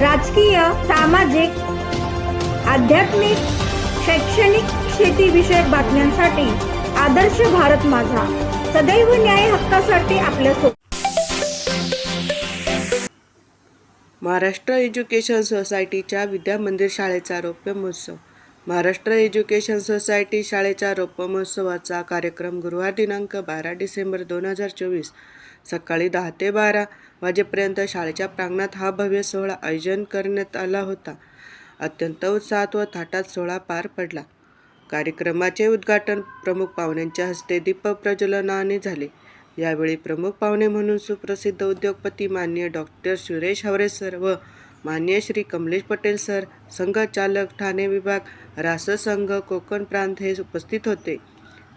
राजकीय सामाजिक आध्यात्मिक शैक्षणिक शेतीविषयक बातम्यांसाठी आदर्श भारत माझा. सदैव न्याय हक्कासाठी आपल्या महाराष्ट्र एज्युकेशन सोसायटीच्या विद्या मंदिर शाळेचा रौप्य महोत्सव. महाराष्ट्र एज्युकेशन सोसायटी शाळेच्या रौप्य महोत्सवाचा कार्यक्रम गुरुवार दिनांक बारा डिसेंबर दोन हजार चोवीस सकाळी दहा ते बारा वाजेपर्यंत शाळेच्या प्रांगणात हा भव्य सोहळा आयोजन करण्यात आला होता. अत्यंत उत्साहात व थाटात सोहळा पार पडला. कार्यक्रमाचे उद्घाटन प्रमुख पाहुण्यांच्या हस्ते दीप प्रज्वलनाने झाले. यावेळी प्रमुख पाहुणे म्हणून सुप्रसिद्ध उद्योगपती मान्य डॉक्टर सुरेश हवरे सर व मान्य श्री कमलेश पटेल सर संघचालक ठाणे विभाग राससंघ कोकण प्रांत हे उपस्थित होते.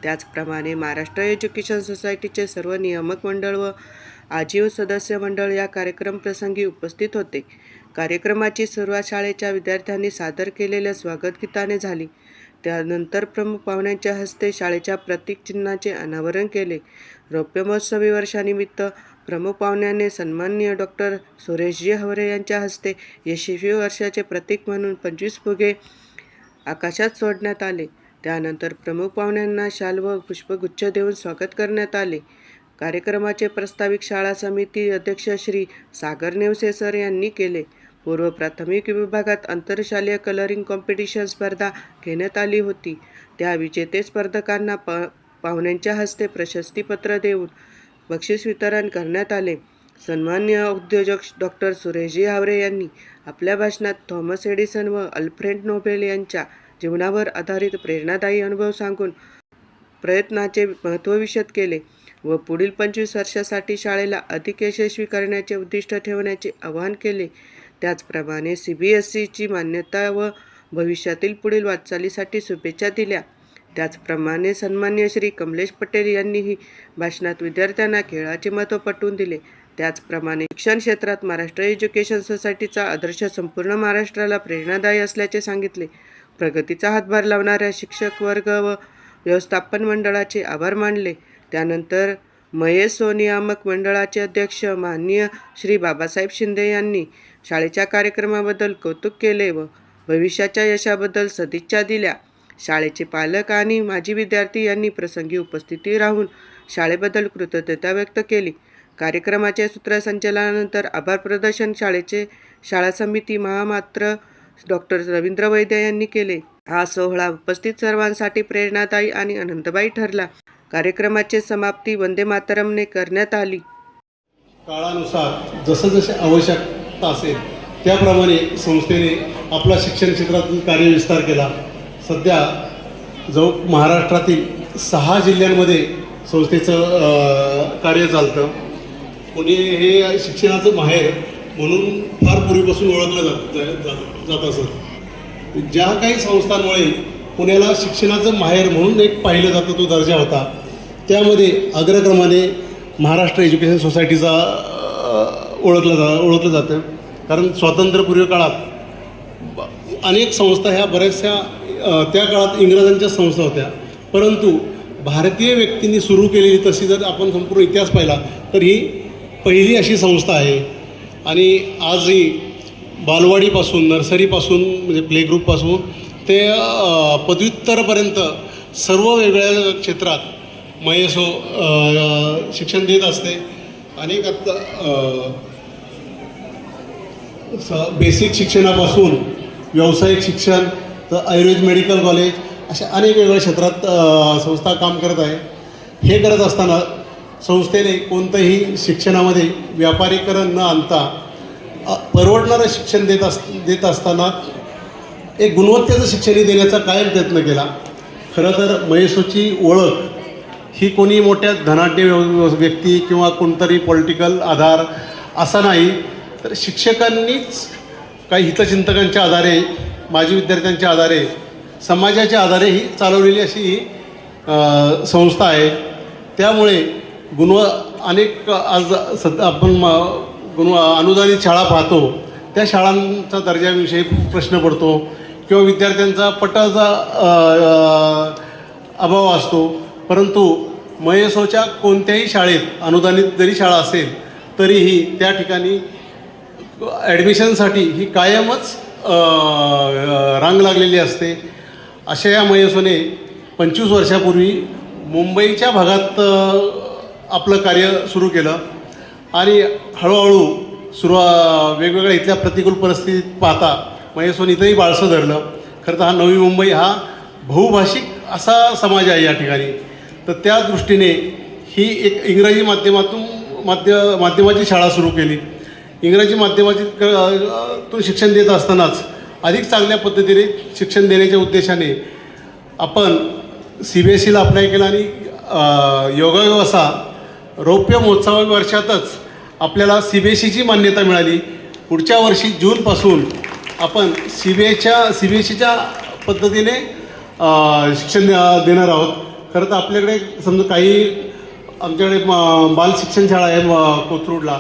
त्याचप्रमाणे महाराष्ट्र एज्युकेशन सोसायटीचे सर्व नियामक मंडळ व आजीव सदस्य मंडळ या कार्यक्रम प्रसंगी उपस्थित होते. कार्यक्रमाची सुरुवात शाळेच्या विद्यार्थ्यांनी सादर केलेल्या स्वागतगीताने झाली. त्यानंतर प्रमुख पाहुण्यांच्या हस्ते शाळेच्या प्रतीक चिन्हाचे अनावरण केले. रौप्य महोत्सवी वर्षानिमित्त प्रमुख पाहुण्याने सन्माननीय डॉक्टर सुरेशजी हवरे यांच्या हस्ते यशस्वी वर्षाचे प्रतीक म्हणून पंचवीस फुगे आकाशात सोडण्यात आले. त्यानंतर प्रमुख पाहुण्यांना शाल व पुष्पगुच्छ देऊन स्वागत करण्यात आले. कार्यक्रमाचे प्रस्ताविक शाळा समिती अध्यक्ष श्री सागर नेवसे सर यांनी केले. पूर्व प्राथमिक विभागात आंतरशालेय कलरिंग कॉम्पिटिशन स्पर्धा घेण्यात आली होती. त्या विजेते स्पर्धकांना प पाहुण्यांच्या हस्ते प्रशस्तीपत्र देऊन बक्षीस वितरण करण्यात आले. सन्मान्य उद्योजक डॉक्टर सुरेशजी हावरे यांनी आपल्या भाषणात थॉमस एडिसन व अल्फ्रेड नोबेल यांच्या जीवनावर आधारित प्रेरणादायी अनुभव सांगून प्रयत्नाचे महत्त्व विशद केले व पुढील पंचवीस वर्षासाठी शाळेला अधिक यशस्वी करण्याचे उद्दिष्ट ठेवण्याचे आवाहन केले. त्याचप्रमाणे सी बी एस सीची मान्यता व भविष्यातील पुढील वाटचालीसाठी शुभेच्छा दिल्या. त्याचप्रमाणे सन्मान्य श्री कमलेश पटेल यांनीही भाषणात विद्यार्थ्यांना खेळाचे महत्त्व पटवून दिले. त्याचप्रमाणे शिक्षण क्षेत्रात महाराष्ट्र एज्युकेशन सोसायटीचा आदर्श संपूर्ण महाराष्ट्राला प्रेरणादायी असल्याचे सांगितले. प्रगतीचा हातभार लावणाऱ्या शिक्षक वर्ग व व्यवस्थापन मंडळाचे आभार मानले. त्यानंतर महेश नियामक मंडळाचे अध्यक्ष माननीय श्री बाबासाहेब शिंदे यांनी शाळेच्या कार्यक्रमाबद्दल कौतुक केले व भविष्याच्या यशाबद्दल सदिच्छा दिल्या. शाळेचे पालक आणि माजी विद्यार्थी यांनी प्रसंगी उपस्थिती राहून शाळेबद्दल कृतज्ञता व्यक्त केली. कार्यक्रमाच्या सूत्रसंचलनानंतर आभार प्रदर्शन शाळेचे शाळा समिती महामात्र डॉक्टर रवींद्र वैद्य यांनी केले. हा सोहळा उपस्थित सर्वांसाठी प्रेरणादायी आणि अनंतबाई ठरला. कार्यक्रमाची समाप्ती वंदे मातरमने करण्यात आली. काळानुसार जसं जसे आवश्यकता असेल त्याप्रमाणे संस्थेने आपला शिक्षण क्षेत्रातून कार्यविस्तार केला. सध्या जो महाराष्ट्रातील सहा जिल्ह्यांमध्ये संस्थेचं कार्य चालतं. पुणे हे शिक्षणाचं माहेर म्हणून फार पूर्वीपासून ओळखलं जात जातं जात असत. ज्या काही संस्थांमुळे पुण्याला शिक्षणाचं माहेर म्हणून एक पाहिलं जातं तो दर्जा होता. त्यामध्ये अग्रक्रमाने महाराष्ट्र एज्युकेशन सोसायटीचा ओळखलं जा ओळखलं जातं. कारण स्वातंत्र्यपूर्व काळात अनेक संस्था ह्या बऱ्याचशा त्या काळात इंग्रजांच्या संस्था होत्या. परंतु भारतीय व्यक्तींनी सुरू केलेली तशी जर आपण संपूर्ण इतिहास पाहिला तर ही पहिली अशी संस्था आहे. आणि आजही बालवाडीपासून नर्सरीपासून म्हणजे प्ले ग्रुपपासून ते पदव्युत्तरपर्यंत सर्व वेगवेगळ्या क्षेत्रात मयसो हो, शिक्षण देत असते. अनेक आत्ता स बेसिक शिक्षणापासून व्यावसायिक शिक्षण तर आयुर्वेद मेडिकल कॉलेज अशा अनेक वेगवेगळ्या क्षेत्रात संस्था काम करत आहे. हे करत असताना संस्थेने कोणतंही शिक्षणामध्ये व्यापारीकरण न आणता परवडणारं शिक्षण देत अस देत असताना एक गुणवत्तेचं शिक्षणही देण्याचा कायम प्रयत्न केला. खरं तर महेशोची ओळख ही कोणी मोठ्या धनाढ्य व्यव- व्यक्ती किंवा कोणतरी पॉलिटिकल आधार असा नाही तर शिक्षकांनीच काही हितचिंतकांच्या आधारे माजी विद्यार्थ्यांच्या आधारे समाजाच्या आधारे ही चालवलेली अशी ही संस्था आहे. त्यामुळे गुणव अनेक आज सध्या आपण गुण अनुदानित शाळा पाहतो त्या शाळांचा दर्जाविषयी प्रश्न पडतो. किंवा विद्यार्थ्यांचा पटाचा अभाव असतो. परंतु मयसोच्या कोणत्याही शाळेत अनुदानित जरी शाळा असेल तरीही त्या ठिकाणी ॲडमिशनसाठी ही कायमच रांग लागलेली असते. अशा या मयसोने पंचवीस वर्षापूर्वी मुंबईच्या भागात आपलं कार्य सुरू केलं. आणि हळूहळू सुरुवा वेगवेगळ्या इथल्या प्रतिकूल परिस्थितीत पाहता मयसोन इथंही बाळसं धरलं. खरं तर हा नवी मुंबई हा बहुभाषिक असा समाज आहे या ठिकाणी. तर त्या दृष्टीने ही एक इंग्रजी माध्यमातून माध्य माध्यमाची शाळा सुरू केली. इंग्रजी माध्यमाची क- तून शिक्षण देत असतानाच अधिक चांगल्या पद्धतीने शिक्षण देण्याच्या उद्देशाने आपण सी बी एस सीला अप्लाय केला आणि योगायोग असा रौप्य महोत्सव वर्षातच आपल्याला सी बी एस सीची मान्यता मिळाली. पुढच्या वर्षी जूनपासून आपण सी बी एसच्या सी बी एस सीच्या पद्धतीने शिक्षण देणार आहोत. खरं तर आपल्याकडे समजा काही आमच्याकडे म- बाल शिक्षण शाळा आहे म- कोथरूडला.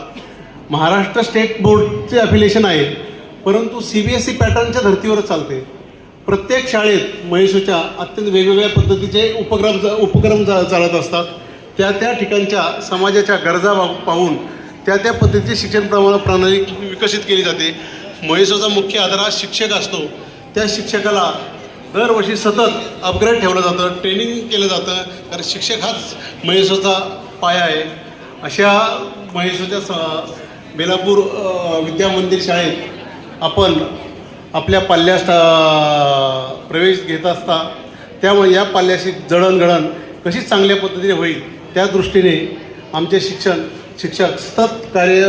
महाराष्ट्र स्टेट बोर्डचे अफिलिएशन आहे परंतु सी बी एस ई पॅटर्नच्या धर्तीवरच चालते. प्रत्येक शाळेत महेशच्या अत्यंत वेगवेगळ्या पद्धतीचे उपक्रम उपक्रम चा- चालत असतात. त्या त्या ठिकाणच्या समाजाच्या गरजा पाहून त्या त्या पद्धतीची शिक्षण प्रमाण प्रणाली विकसित केली जाते. महेशचा मुख्य आधार हा शिक्षक असतो. त्या शिक्षकाला दरवर्षी सतत अपग्रेड ठेवलं जातं ट्रेनिंग केलं जातं. कारण शिक्षक हाच महेशचा पाया आहे. अशा महेशच्या स बेलापूर विद्यामंदिर विद्या मंदिर शाळेत आपण आपल्या पाल्यास प्रवेश घेत असता त्यामुळे या पाल्याशी जडणघडण कशी चांगल्या पद्धतीने होईल त्या दृष्टीने आमचे शिक्षण शिक्षक सतत कार्य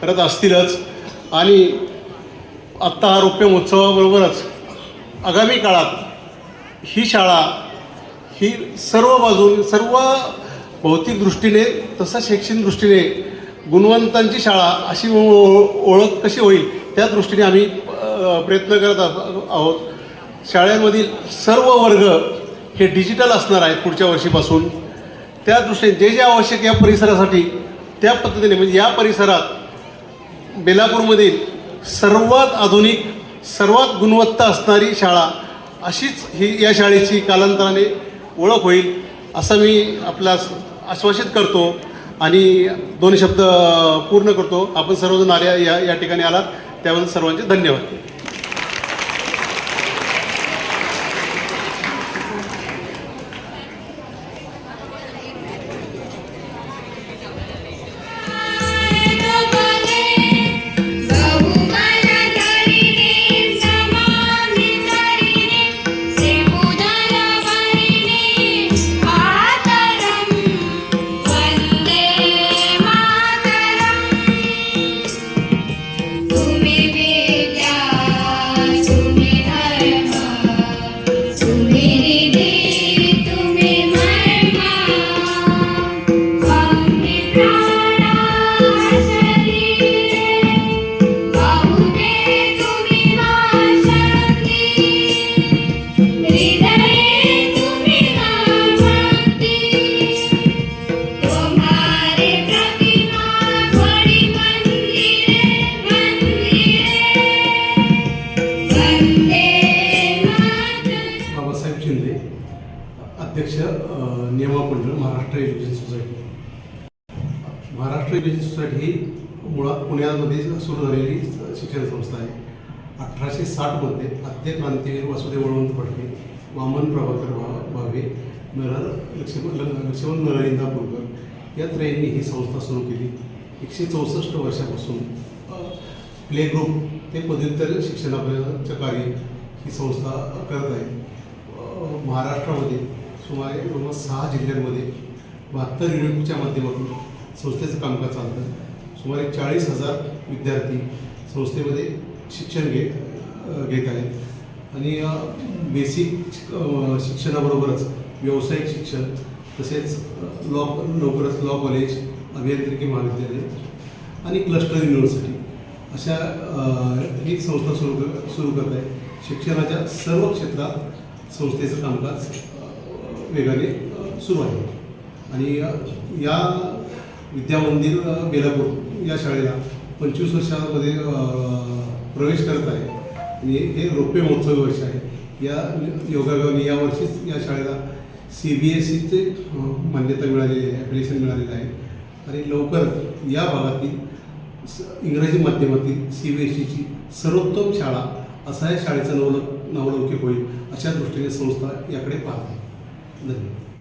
करत असतीलच आणि आत्ता हा रौप्य महोत्सवाबरोबरच आगामी काळात ही शाळा ही सर्व बाजून सर्व भौतिक दृष्टीने तसं शैक्षणिक दृष्टीने गुणवंतांची शाळा अशी ओळख कशी होईल त्या दृष्टीने आम्ही प्रयत्न करत आहोत. शाळेमधील सर्व वर्ग हे डिजिटल असणार आहेत पुढच्या वर्षीपासून. त्या दृष्टीने जे जे आवश्यक या परिसरासाठी त्या पद्धतीने म्हणजे या परिसरात बेलापूरमधील सर्वात आधुनिक सर्वात गुणवत्ता असणारी शाळा अशीच ही या शाळेची कालांतराने ओळख होईल असं मी आपल्यास आश्वासित करतो आणि दोन शब्द पूर्ण करतो. आपण सर्वजण आल्या या या ठिकाणी आलात. त्याबद्दल सर्वांचे धन्यवाद. अध्यक्ष अ, नियमामंडळ Maharashtra Education Society Maharashtra Education Society ही मुळात पुण्यामध्ये सुरू झालेली शिक्षण संस्था आहे. अठराशे साठमध्ये आद्य क्रांतीवीर वासुदेव वळवंत फडके वामन प्रभाकर भा भावे नरहर लक्ष्मण ल- लक्ष्मण नरहर इंदापूरकर या त्रयांनी ही संस्था सुरू केली. एकशे चौसष्ट वर्षापासून प्ले ग्रुप ते पदव्युत्तर शिक्षणापर्यंतचं कार्य ही संस्था करत आहे. महाराष्ट्रामध्ये सुमारे जवळपास सहा जिल्ह्यांमध्ये बहात्तर युनिटच्या माध्यमातून संस्थेचं कामकाज चालतं. सुमारे चाळीस हजार विद्यार्थी संस्थेमध्ये शिक्षण घे घेत आहेत. आणि बेसिक शिक्षणाबरोबरच व्यावसायिक शिक्षण तसेच लॉ लवकरच लॉ कॉलेज अभियांत्रिकी महाविद्यालय आणि क्लस्टर युनिव्हर्सिटी अशा ही संस्था सुरू सुरू करत आहे शिक्षणाच्या सर्व क्षेत्रात संस्थेचं कामकाज वेगाने सुरू आहे. आणि या विद्यामंदिर बेलापूर या शाळेला पंचवीस वर्षामध्ये प्रवेश करत आहे. आणि हे रौप्य महोत्सवी वर्ष आहे. या योगायोगाने यावर्षीच या शाळेला सी बी एस सीचे मान्यता मिळालेली आहे ॲप्लिकेशन मिळालेलं आहे. आणि लवकरच या भागातील इंग्रजी माध्यमातील सी बी एस सीची सर्वोत्तम शाळा असा या शाळेचं नवल नावलौकिक होईल अशा दृष्टीने संस्था याकडे पाहते धन्यवाद